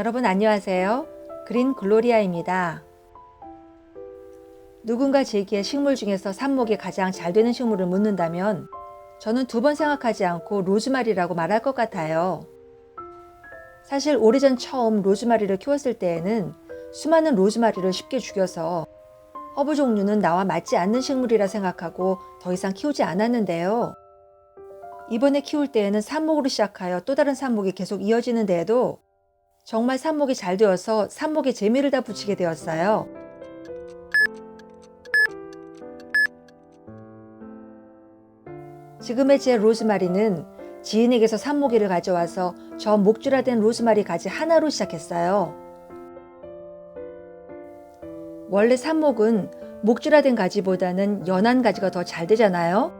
여러분 안녕하세요. 그린 글로리아입니다. 누군가 제기에 식물 중에서 삽목이 가장 잘 되는 식물을 묻는다면 저는 두 번 생각하지 않고 로즈마리라고 말할 것 같아요. 사실 오래전 처음 로즈마리를 키웠을 때에는 수많은 로즈마리를 쉽게 죽여서 허브 종류는 나와 맞지 않는 식물이라 생각하고 더 이상 키우지 않았는데요. 이번에 키울 때에는 삽목으로 시작하여 또 다른 삽목이 계속 이어지는데도 정말 삽목이 잘 되어서 삽목에 재미를 다 붙이게 되었어요. 지금의 제 로즈마리는 지인에게서 삽목이를 가져와서 저 목줄화된 로즈마리 가지 하나로 시작했어요. 원래 삽목은 목줄화된 가지보다는 연한 가지가 더 잘 되잖아요.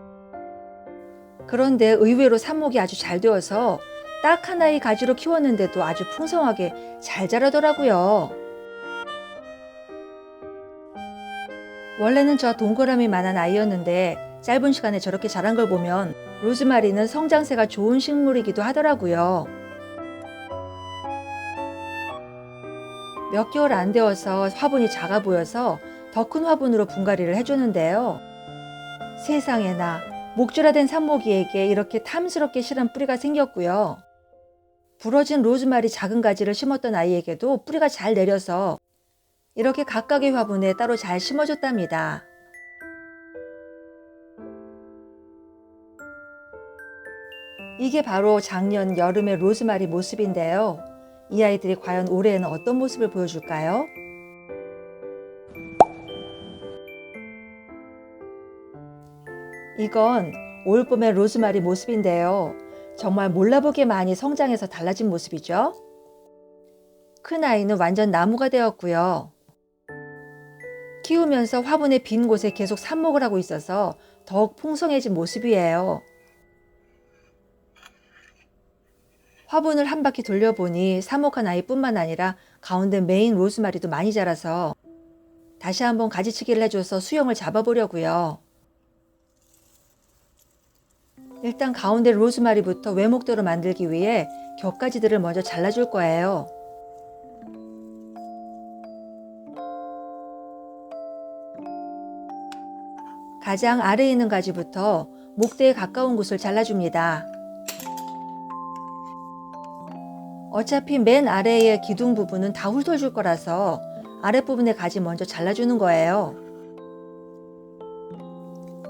그런데 의외로 삽목이 아주 잘 되어서 딱 하나의 가지로 키웠는데도 아주 풍성하게 잘 자라더라고요. 원래는 저 동그라미만한 아이였는데 짧은 시간에 저렇게 자란 걸 보면 로즈마리는 성장세가 좋은 식물이기도 하더라고요. 몇 개월 안 되어서 화분이 작아 보여서 더 큰 화분으로 분갈이를 해줬는데요. 세상에나 목줄화된 삽모기에게 이렇게 탐스럽게 실은 뿌리가 생겼고요. 부러진 로즈마리 작은 가지를 심었던 아이에게도 뿌리가 잘 내려서 이렇게 각각의 화분에 따로 잘 심어줬답니다. 이게 바로 작년 여름의 로즈마리 모습인데요. 이 아이들이 과연 올해에는 어떤 모습을 보여줄까요? 이건 올봄의 로즈마리 모습인데요. 정말 몰라보게 많이 성장해서 달라진 모습이죠. 큰 아이는 완전 나무가 되었고요. 키우면서 화분의 빈 곳에 계속 삽목을 하고 있어서 더욱 풍성해진 모습이에요. 화분을 한 바퀴 돌려보니 삽목한 아이뿐만 아니라 가운데 메인 로즈마리도 많이 자라서 다시 한번 가지치기를 해줘서 수영을 잡아보려고요. 일단 가운데 로즈마리부터 외목도로 만들기 위해 격가지들을 먼저 잘라줄 거예요. 가장 아래에 있는 가지부터 목대에 가까운 곳을 잘라줍니다. 어차피 맨 아래의 기둥 부분은 다 훑어줄 거라서 아랫부분의 가지 먼저 잘라주는 거예요.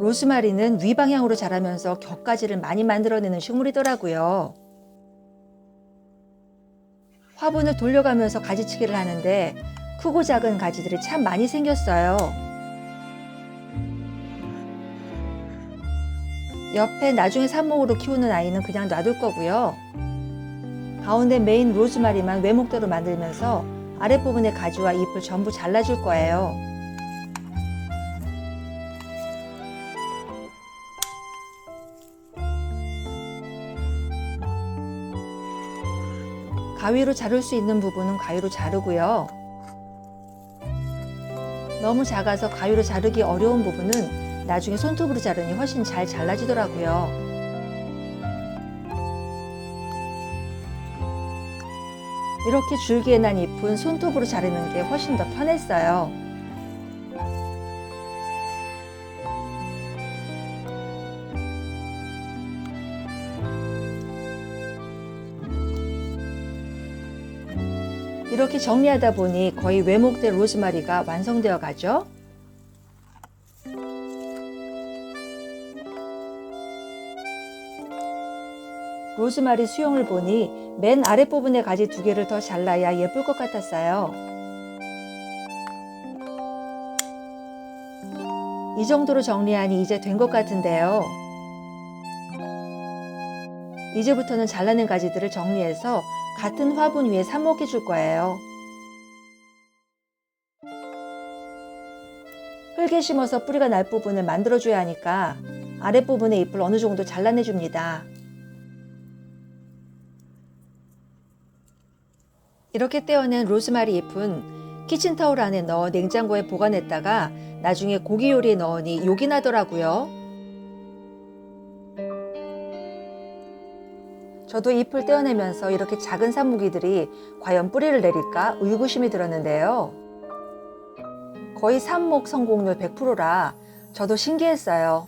로스마리는 위방향으로 자라면서 격가지를 많이 만들어내는 식물이더라고요. 화분을 돌려가면서 가지치기를 하는데 크고 작은 가지들이 참 많이 생겼어요. 옆에 나중에 삽목으로 키우는 아이는 그냥 놔둘 거고요. 가운데 메인 로즈마리만 외목대로 만들면서 아랫부분의 가지와 잎을 전부 잘라줄 거예요. 가위로 자를 수 있는 부분은 가위로 자르고요. 너무 작아서 가위로 자르기 어려운 부분은 나중에 손톱으로 자르니 훨씬 잘 잘라지더라고요. 이렇게 줄기에 난 잎은 손톱으로 자르는 게 훨씬 더 편했어요. 이렇게 정리하다 보니 거의 외목된 로즈마리가 완성되어 가죠. 로즈마리 수영을 보니 맨 아랫부분의 가지 두 개를 더 잘라야 예쁠 것 같았어요. 이 정도로 정리하니 이제 된 것 같은데요. 이제부터는 잘라낸 가지들을 정리해서 같은 화분 위에 삽목해 줄 거예요. 흙에 심어서 뿌리가 날 부분을 만들어줘야 하니까 아랫부분의 잎을 어느 정도 잘라내 줍니다. 이렇게 떼어낸 로즈마리 잎은 키친타올 안에 넣어 냉장고에 보관했다가 나중에 고기 요리에 넣으니 욕이 나더라고요. 저도 잎을 떼어내면서 이렇게 작은 산모기들이 과연 뿌리를 내릴까 의구심이 들었는데요. 거의 삽목 성공률 100%라 저도 신기했어요.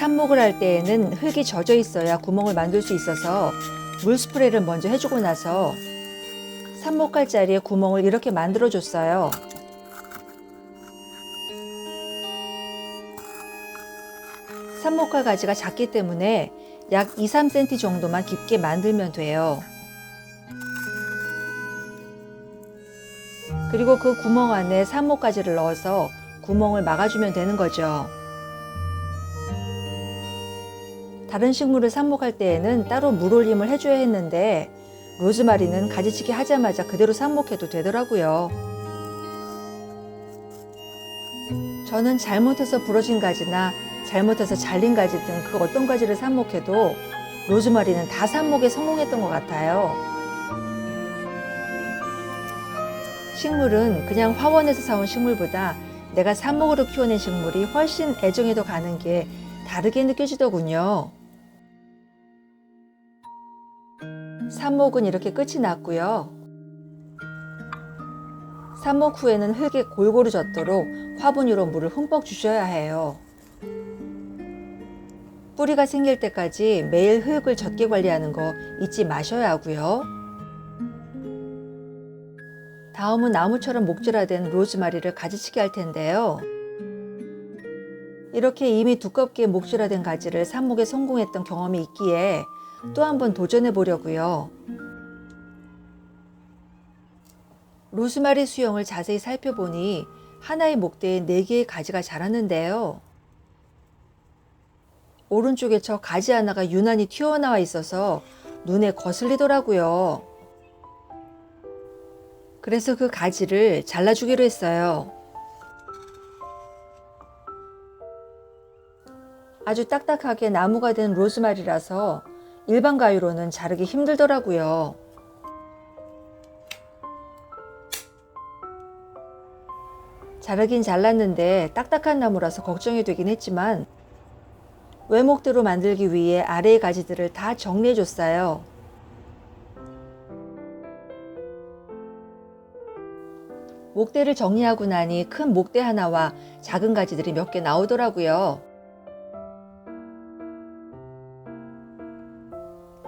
삽목을 할 때에는 흙이 젖어 있어야 구멍을 만들 수 있어서 물 스프레이를 먼저 해주고 나서 삽목할 자리에 구멍을 이렇게 만들어 줬어요. 삽목할 가지가 작기 때문에 약 2, 3cm 정도만 깊게 만들면 돼요. 그리고 그 구멍 안에 삽목 가지를 넣어서 구멍을 막아주면 되는 거죠. 다른 식물을 삽목할 때에는 따로 물올림을 해줘야 했는데 로즈마리는 가지치기 하자마자 그대로 삽목해도 되더라고요. 저는 잘못해서 부러진 가지나 잘못해서 잘린 가지 등 그 어떤 가지를 삽목해도 로즈마리는 다 삽목에 성공했던 것 같아요. 식물은 그냥 화원에서 사온 식물보다 내가 삽목으로 키워낸 식물이 훨씬 애정에도 가는 게 다르게 느껴지더군요. 삽목은 이렇게 끝이 났고요. 삽목 후에는 흙에 골고루 젖도록 화분으로 물을 흠뻑 주셔야 해요. 뿌리가 생길 때까지 매일 흙을 젖게 관리하는 거 잊지 마셔야 하고요. 다음은 나무처럼 목질화된 로즈마리를 가지치기 할 텐데요. 이렇게 이미 두껍게 목질화된 가지를 삽목에 성공했던 경험이 있기에 또 한번 도전해 보려고요. 로즈마리 수영을 자세히 살펴보니 하나의 목대에 4개의 가지가 자랐는데요. 오른쪽에 저 가지 하나가 유난히 튀어나와 있어서 눈에 거슬리더라고요. 그래서 그 가지를 잘라주기로 했어요. 아주 딱딱하게 나무가 된 로즈마리라서 일반 가위로는 자르기 힘들더라고요. 자르긴 잘랐는데 딱딱한 나무라서 걱정이 되긴 했지만 외목대로 만들기 위해 아래의 가지들을 다 정리해 줬어요. 목대를 정리하고 나니 큰 목대 하나와 작은 가지들이 몇 개 나오더라고요.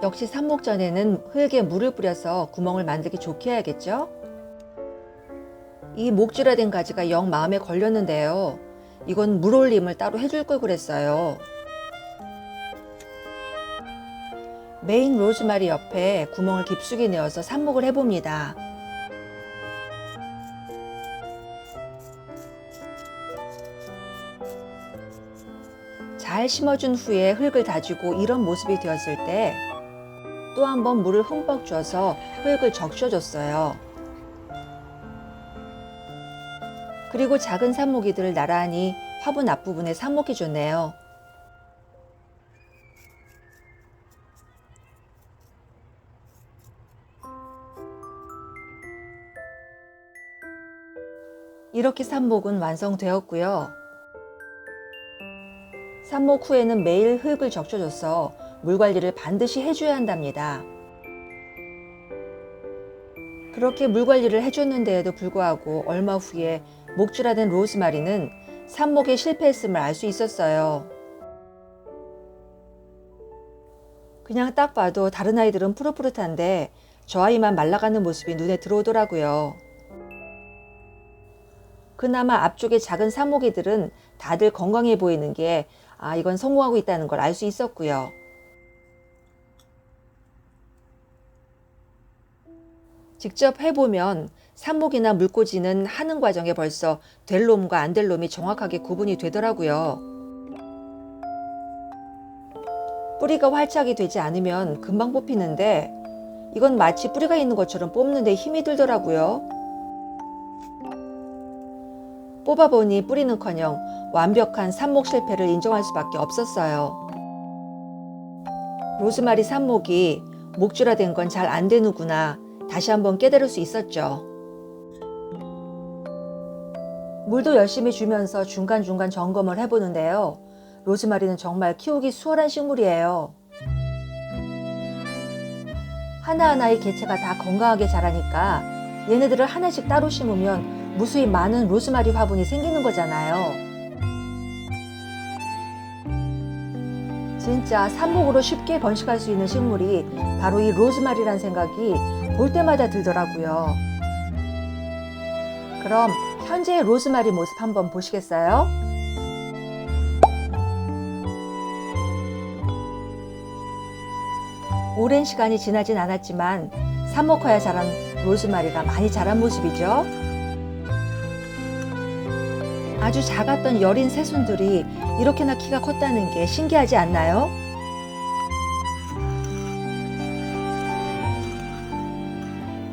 역시 삽목 전에는 흙에 물을 뿌려서 구멍을 만들기 좋게 해야겠죠? 이 목질화된 가지가 영 마음에 걸렸는데요. 이건 물올림을 따로 해줄 걸 그랬어요. 메인 로즈마리 옆에 구멍을 깊숙이 내어서 삽목을 해봅니다. 잘 심어준 후에 흙을 다지고 이런 모습이 되었을 때 또 한 번 물을 흠뻑 줘서 흙을 적셔줬어요. 그리고 작은 삽목이들을 나란히 화분 앞부분에 삽목해줬네요. 이렇게 삽목은 완성되었고요. 삽목 후에는 매일 흙을 적셔줘서 물 관리를 반드시 해줘야 한답니다. 그렇게 물 관리를 해줬는데에도 불구하고 얼마 후에 목줄화된 로즈마리는 삽목에 실패했음을 알 수 있었어요. 그냥 딱 봐도 다른 아이들은 푸릇푸릇한데 저 아이만 말라가는 모습이 눈에 들어오더라고요. 그나마 앞쪽에 작은 삽목이들은 다들 건강해 보이는 게 아, 이건 성공하고 있다는 걸 알 수 있었고요. 직접 해보면 삽목이나 물꽂이는 하는 과정에 벌써 될 놈과 안 될 놈이 정확하게 구분이 되더라고요. 뿌리가 활착이 되지 않으면 금방 뽑히는데 이건 마치 뿌리가 있는 것처럼 뽑는데 힘이 들더라고요. 뽑아보니 뿌리는커녕 완벽한 삽목 실패를 인정할 수밖에 없었어요. 로즈마리 삽목이 목줄화된 건 잘 안 되는구나 다시 한번 깨달을 수 있었죠. 물도 열심히 주면서 중간중간 점검을 해보는데요. 로즈마리는 정말 키우기 수월한 식물이에요. 하나하나의 개체가 다 건강하게 자라니까 얘네들을 하나씩 따로 심으면 무수히 많은 로즈마리 화분이 생기는 거잖아요. 진짜 삽목으로 쉽게 번식할 수 있는 식물이 바로 이 로즈마리란 생각이 볼 때마다 들더라고요. 그럼 현재의 로즈마리 모습 한번 보시겠어요? 오랜 시간이 지나진 않았지만 삽목하여 자란 로즈마리가 많이 자란 모습이죠. 아주 작았던 여린 새순들이 이렇게나 키가 컸다는 게 신기하지 않나요?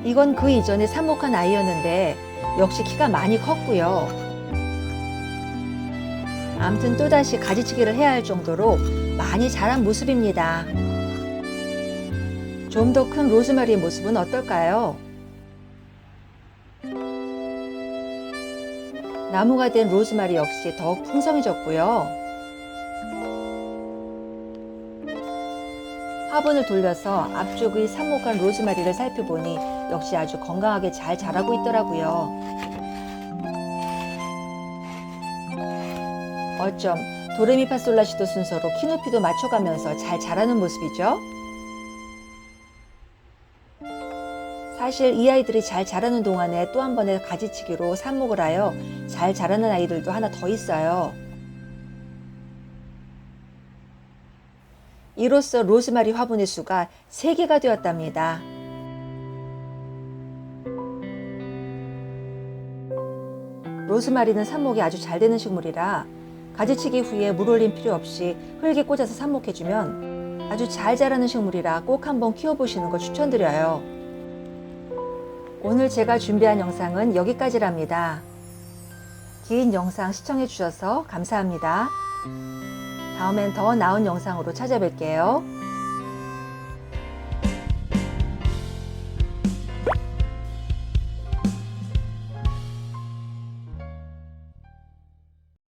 이건 그 이전에 삽목한 아이였는데 역시 키가 많이 컸고요. 암튼 또다시 가지치기를 해야 할 정도로 많이 자란 모습입니다. 좀 더 큰 로즈마리의 모습은 어떨까요? 나무가 된 로즈마리 역시 더욱 풍성해졌고요. 화분을 돌려서 앞쪽의 삽목한 로즈마리를 살펴보니 역시 아주 건강하게 잘 자라고 있더라고요. 어쩜 도레미파솔라시도 순서로 키높이도 맞춰가면서 잘 자라는 모습이죠. 사실 이 아이들이 잘 자라는 동안에 또 한 번의 가지치기로 삽목을 하여 잘 자라는 아이들도 하나 더 있어요. 이로써 로즈마리 화분의 수가 3개가 되었답니다. 로즈마리는 삽목이 아주 잘 되는 식물이라 가지치기 후에 물 올림 필요 없이 흙에 꽂아서 삽목해주면 아주 잘 자라는 식물이라 꼭 한번 키워보시는 걸 추천드려요. 오늘 제가 준비한 영상은 여기까지랍니다. 긴 영상 시청해 주셔서 감사합니다. 다음엔 더 나은 영상으로 찾아뵐게요.